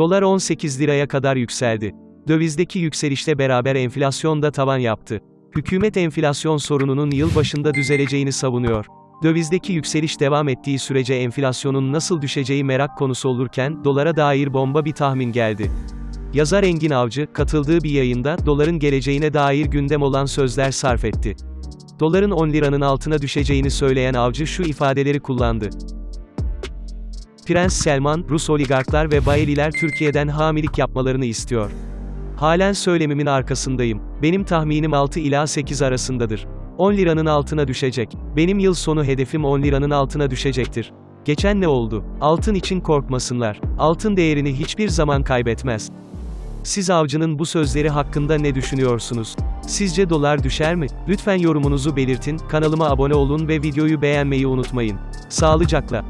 Dolar 18 liraya kadar yükseldi. Dövizdeki yükselişle beraber enflasyon da tavan yaptı. Hükümet enflasyon sorununun yıl başında düzeleceğini savunuyor. Dövizdeki yükseliş devam ettiği sürece enflasyonun nasıl düşeceği merak konusu olurken, dolara dair bomba bir tahmin geldi. Yazar Engin Avcı, katıldığı bir yayında, doların geleceğine dair gündem olan sözler sarf etti. Doların 10 liranın altına düşeceğini söyleyen Avcı şu ifadeleri kullandı. Prens Selman, Rus oligarklar ve bayililer Türkiye'den hamilik yapmalarını istiyor. Halen söylemimin arkasındayım. Benim tahminim 6 ila 8 arasındadır. 10 liranın altına düşecek. Benim yıl sonu hedefim 10 liranın altına düşecektir. Geçen ne oldu? Altın için korkmasınlar. Altın değerini hiçbir zaman kaybetmez. Siz avcının bu sözleri hakkında ne düşünüyorsunuz? Sizce dolar düşer mi? Lütfen yorumunuzu belirtin, kanalıma abone olun ve videoyu beğenmeyi unutmayın. Sağlıcakla.